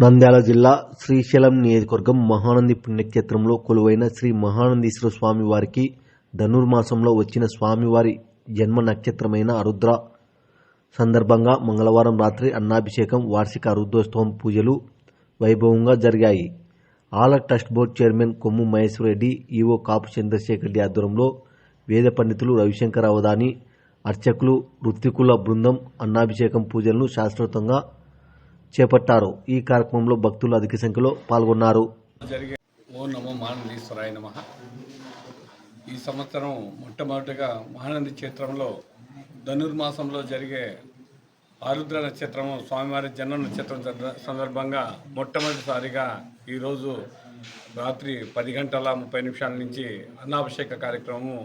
నంద్యాల జిల్లా శ్రీశైలం నియోజకవర్గం మహానంది పుణ్యక్షేత్రంలో కొలువైన శ్రీ మహానందీశ్వర స్వామి వారికి ధనుర్మాసంలో వచ్చిన స్వామివారి జన్మ నక్షత్రమైన అరుద్ర సందర్భంగా మంగళవారం రాత్రి అన్నాభిషేకం వార్షిక అరుద్రోత్సవం పూజలు వైభవంగా జరిగాయి. ఆల trust board chairman Kommu Maheshwara Reddy EO Kapu Chandrasekhar Reddy ఆధ్వర్యంలో వేద పండితులు రవిశంకర్ అవధాని అర్చకులు ఋత్వికుల బృందం అన్నాభిషేకం పూజలను శాశ్వతంగా చేపట్టారు. ఈ కార్యక్రమంలో భక్తులు అధిక సంఖ్యలో పాల్గొన్నారు. జరిగే ఓ నమో నమ. ఈ సంవత్సరం మొట్టమొదటిగా మహానంది క్షేత్రంలో ధనుర్మాసంలో జరిగే ఆరుద్ర నక్షత్రం స్వామివారి జన్మ నక్షత్రం సందర్భంగా మొట్టమొదటిసారిగా ఈరోజు రాత్రి పది గంటల ముప్పై నిమిషాల నుంచి అన్నాభిషేక కార్యక్రమం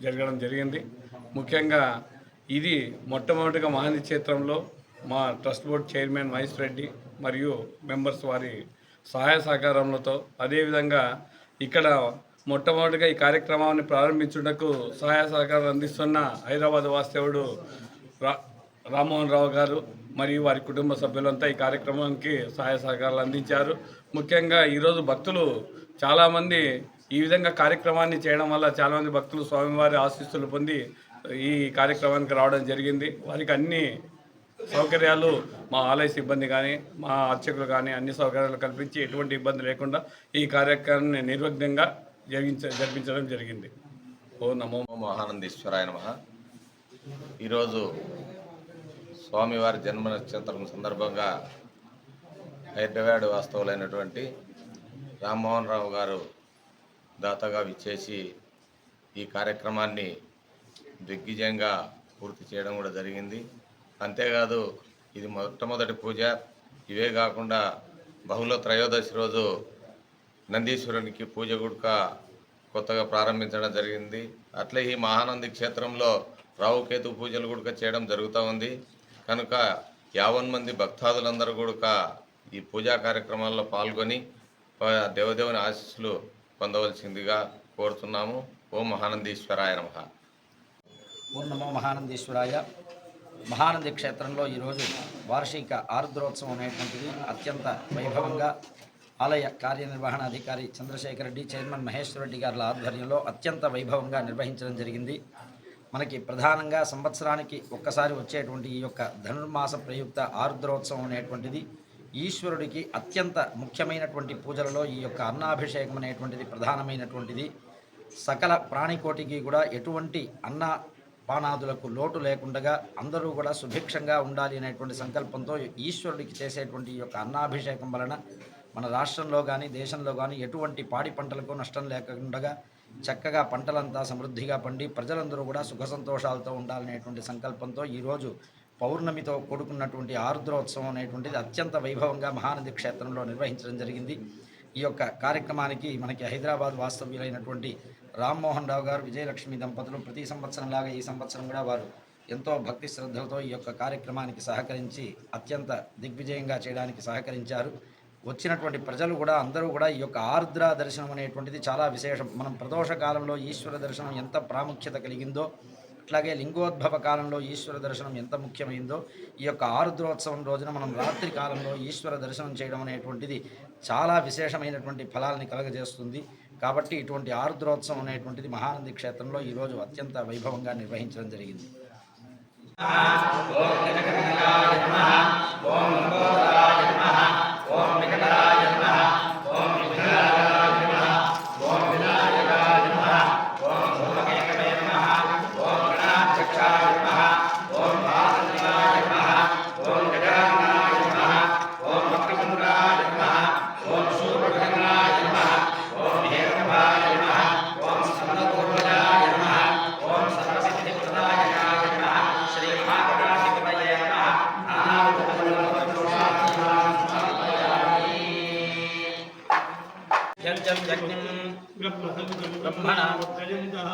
జరగడం జరిగింది. ముఖ్యంగా ఇది మొట్టమొదటిగా మహానంది క్షేత్రంలో మా trust board chairman Mahesh Reddy మరియు మెంబర్స్ వారి సహాయ సహకారములతో అదేవిధంగా ఇక్కడ మొట్టమొదటిగా ఈ కార్యక్రమాన్ని ప్రారంభించుటకు సహాయ సహకారం అందిస్తున్న హైదరాబాద్ వాస్తవుడు రా రామ్మోహన్ రావు గారు మరియు వారి కుటుంబ సభ్యులంతా ఈ కార్యక్రమానికి సహాయ సహకారాలు అందించారు. ముఖ్యంగా ఈరోజు భక్తులు చాలామంది ఈ విధంగా కార్యక్రమాన్ని చేయడం వల్ల చాలామంది భక్తులు స్వామివారి ఆశీస్సులు పొంది ఈ కార్యక్రమానికి రావడం జరిగింది. వారికి అన్ని సౌకర్యాలు మా ఆలయ సిబ్బంది కానీ మా అర్చకులు కానీ అన్ని సౌకర్యాలు కల్పించి ఎటువంటి ఇబ్బంది లేకుండా ఈ కార్యక్రమాన్ని నిర్విఘ్నంగా జరిగించ జరిపించడం జరిగింది. ఓ నమో మహానందీశ్వరాయ నమ. ఈరోజు స్వామివారి జన్మ నక్షత్రం సందర్భంగా హైదరాబాద్ వాస్తవులైనటువంటి రామ్మోహన్ రావు గారు దాతగా విచ్చేసి ఈ కార్యక్రమాన్ని దిగ్విజయంగా పూర్తి చేయడం కూడా జరిగింది. అంతేకాదు ఇది మొట్టమొదటి పూజ. ఇవే కాకుండా బహుళ త్రయోదశి రోజు నందీశ్వరునికి పూజ గుడుక కొత్తగా ప్రారంభించడం జరిగింది. అట్లే ఈ మహానంది క్షేత్రంలో రావుకేతు పూజలు కూడా చేయడం జరుగుతూ ఉంది. కనుక యావన్ మంది భక్తాదులందరూ కూడా ఈ పూజా కార్యక్రమాల్లో పాల్గొని దేవదేవుని ఆశీస్సులు పొందవలసిందిగా కోరుతున్నాము. ఓం మహానందీశ్వరాయ నమ. ఓం నమో మహానందీశ్వరాయ. మహానంది క్షేత్రంలో ఈరోజు వార్షిక ఆరుద్రోత్సవం అనేటువంటిది అత్యంత వైభవంగా ఆలయ కార్యనిర్వహణ అధికారి చంద్రశేఖర్ రెడ్డి చైర్మన్ మహేశ్వర రెడ్డి గారుల ఆధ్వర్యంలో అత్యంత వైభవంగా నిర్వహించడం జరిగింది. మనకి ప్రధానంగా సంవత్సరానికి ఒక్కసారి వచ్చేటువంటి ఈ యొక్క ధనుర్మాస ప్రయుక్త ఆరుద్రోత్సవం అనేటువంటిది ఈశ్వరుడికి అత్యంత ముఖ్యమైనటువంటి పూజలలో ఈ యొక్క అన్నాభిషేకం అనేటువంటిది ప్రధానమైనటువంటిది. సకల ప్రాణికోటికి కూడా ఎటువంటి అన్న పానాదులకు లోటు లేకుండా అందరూ కూడా సుభిక్షంగా ఉండాలి అనేటువంటి సంకల్పంతో ఈశ్వరుడికి చేసేటువంటి ఈ యొక్క అన్నాభిషేకం వలన మన రాష్ట్రంలో కానీ దేశంలో కానీ ఎటువంటి పాడి పంటలకు నష్టం లేకుండా చక్కగా పంటలంతా సమృద్ధిగా పండి ప్రజలందరూ కూడా సుఖ సంతోషాలతో ఉండాలనేటువంటి సంకల్పంతో ఈరోజు పౌర్ణమితో కూడుకున్నటువంటి ఆరుద్రోత్సవం అనేటువంటిది అత్యంత వైభవంగా మహానది క్షేత్రంలో నిర్వహించడం జరిగింది. ఈ యొక్క కార్యక్రమానికి మనకి హైదరాబాద్ వాస్తవ్యులైనటువంటి రామ్మోహన్ రావు గారు విజయలక్ష్మి దంపతులు ప్రతి సంవత్సరంలాగా ఈ సంవత్సరం కూడా వారు ఎంతో భక్తి శ్రద్ధలతో ఈ యొక్క కార్యక్రమానికి సహకరించి అత్యంత దిగ్విజయంగా చేయడానికి సహకరించారు. వచ్చినటువంటి ప్రజలు కూడా అందరూ కూడా ఈ యొక్క ఆర్ద్ర దర్శనం అనేటువంటిది చాలా విశేషం. మనం ప్రదోష కాలంలో ఈశ్వర దర్శనం ఎంత ప్రాముఖ్యత కలిగిందో అట్లాగే లింగోద్భవ కాలంలో ఈశ్వర దర్శనం ఎంత ముఖ్యమైందో ఈ యొక్క ఆరుద్రోత్సవం రోజున మనం రాత్రి కాలంలో ఈశ్వర దర్శనం చేయడం అనేటువంటిది చాలా విశేషమైనటువంటి ఫలాల్ని కలగజేస్తుంది. కాబట్టి ఇటువంటి ఆరుద్రోత్సవం అనేటువంటిది మహానంది క్షేత్రంలో ఈరోజు అత్యంత వైభవంగా నిర్వహించడం జరిగింది. ब्रह्मणामुत्तजन्तः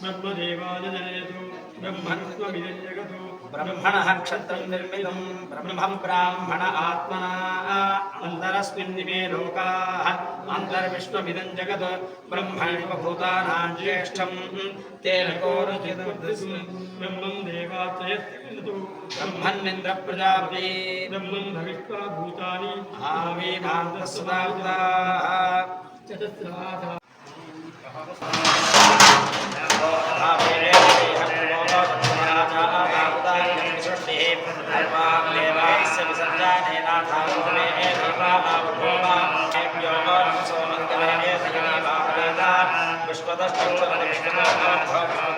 ब्रह्मदेवाजनयतु ब्रह्मणत्वमिदं जगतु ब्रह्मणः क्षत्रं निर्मितं ब्रह्मं ब्राह्मण आत्मना अन्तरस्मिन्निमे लोकाः अन्तर्विश्वमिदं जगत् ब्रह्मणेव भूतानां ज्येष्ठं तेन कोरचिदुर्दिसु ब्रह्मं देवात्रयस्तु ब्रह्मन्निन्द्रप्रजापति। ब्रह्मं भविष्वा भूतानि। आवेदान्तस्वदाः चतस्राधा। पुष्पदश्च पुष्पदश्च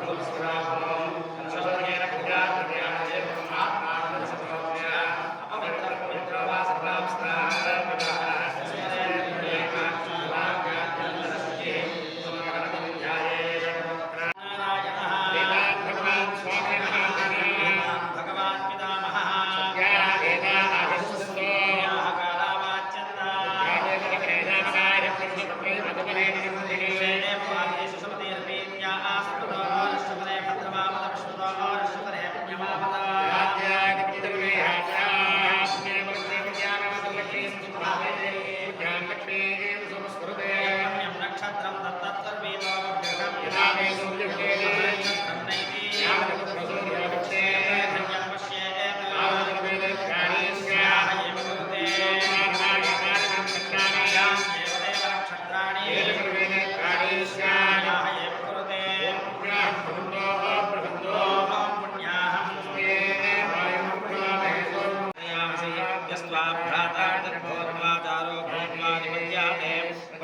pelo.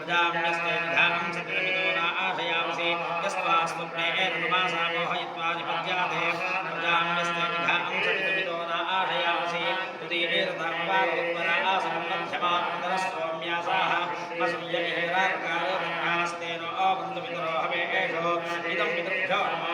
ప్రజామ్యస్తే ధ్యానం చతుర్మితో నాశయామసి యస్వాస్వప్నేన నమాసా మోహయిత్వాధిపత్యాతే ప్రజామ్యస్తే ధ్యానం చతుర్మితో నాశయామసి ఉదీరేరథాపాదోత్తరాసనం మధ్యమాంతరస్తోమ్యాసాః అసంయనిహేరాకారే బ్రహ్మాస్తేనో బంధుమితరో హవేషో ఇదం పితృభ్యో నమ